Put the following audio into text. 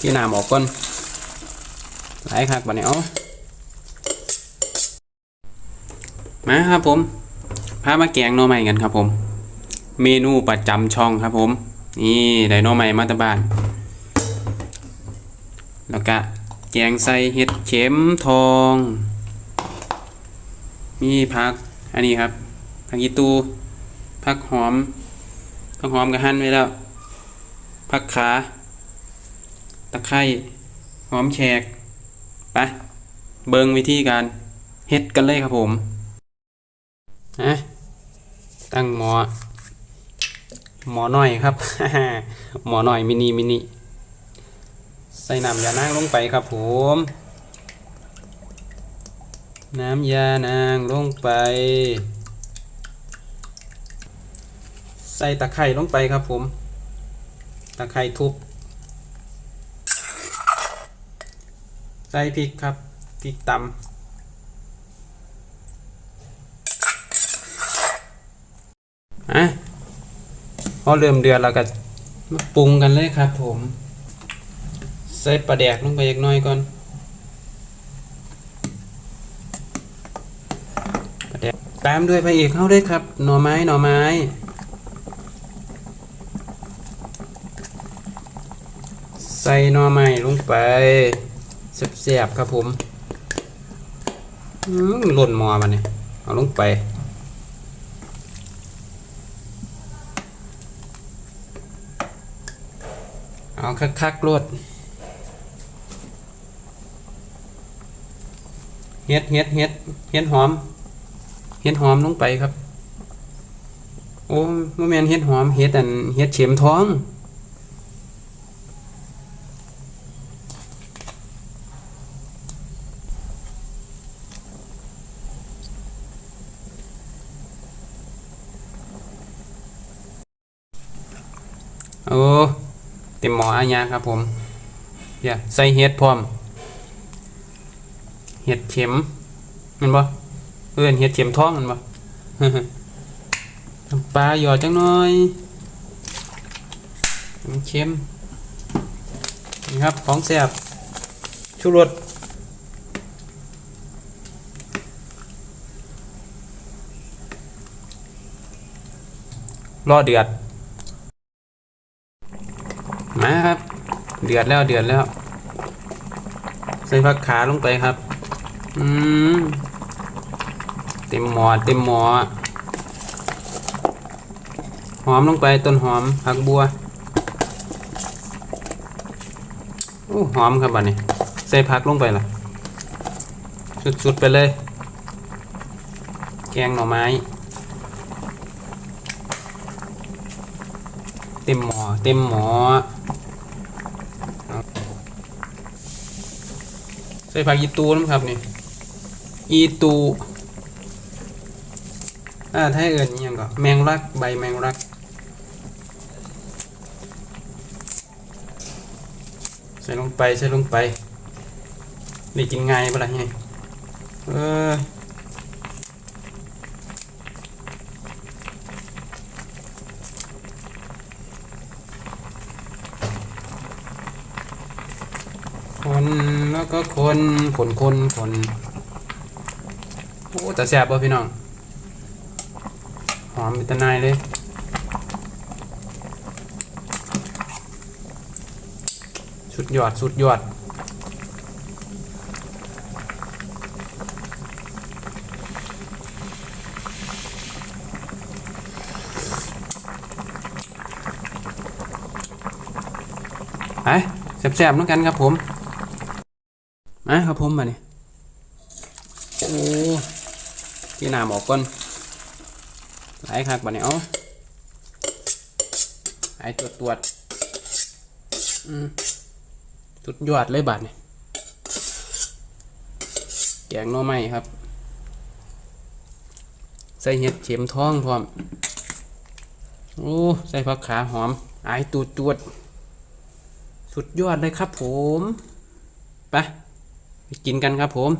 ที่น้ำออกก่อนหลายคักบัดนี้เอามาครับผมพามาแกงหน่อใหม่กันครับผม เมนูประจำช่องครับผม นี่ได้หน่อใหม่มาตาบ้าน แล้วก็แกงใส่เห็ดเข็มทอง มีผักอันนี้ครับผักอีตูผักหอมผักหอมกับหั่นไว้แล้วผักขาะไคร้หอมแขกไปเบิงวิธีการเฮ็ดกันเลยครับผมนะตั้งหมอหมอหน่อยครับ หมอหน่อยมินิมินิใส่น้ำยานางลงไปครับผม น้ำยานางลงไป ใส่ตะไคร้ลงไปครับผม ตะไคร้ทุบ ใส่พริกครับพริกตำอะพอเริ่มเดือดเราก็มาปรุงกันเลยครับ ผม ใส่ปลาแดกลงไปอีกน้อยก่อนปลาแดกตามด้วยพระเอกเข้าด้วยครับ หน่อไม้หน่อไม้ใส่หน่อไม้ลงไป แซ่บๆครับผมอืมหล่นมอมันนี่ยเอาลงไป เอาคักๆรวดเฮ็ดเฮ็ดเฮ็ดเฮ็ดหอม เฮ็ดหอมลงไปครับ โอ้โมแมนเฮ็ดหอม เฮ็ดอัน เฮ็ดเข็มท้อง โอ้เต็มหมออาญาครับผมเดี๋ยวใส่เห็ดพร้อม เห็ดเข็มมันบ่เอื่นเห็ดเข็มท้องมันบ่น้ำปลาหยอดจังหน่อยมันเค็มนี่ครับของแซ่บชูรสรอเดือด มาครับ เดือดแล้วเดือดแล้ว ใส่ผักขาลงไปครับ อืมเต็มหมอเต็มหมอหอมลงไปต้นหอมผักบัวโอ้หอมครับบัดนี้ ใส่ผักลงไปล่ะ สุดๆไปเลย แกงหน่อไม้ เต็มหมอเต็มหมอ ส่ผักอีตูนะครับนี่อีตูอ่าถ้าเอิญยังก็แมงลักใบแมงลัก ใส่ลงไปใส่ลงไปได้กินง่ายปะล่ะนี่เออ คน แล้วก็คนคนคนคนโอ้แต่แซ่บป่ะพี่น้อง หอมเป็นตะนายเลยสุดยอดสุดยอดไปแซ่บๆน้องกันครับผม มาครับผมมาเนี่ยโอ้ที่น้ำออกก่อนหลายคักบัดนี้เอาไอตรวจตรวจอืมสุดยอดเลยบัดนี่ยแกงหน่อไม้ครับ ใส่เห็ดเข็มท้องพร้อม โอ้ ใส่ผักขาหอมไอตูดตรวจสุดยอดเลยครับผม ไป กินกันครับผม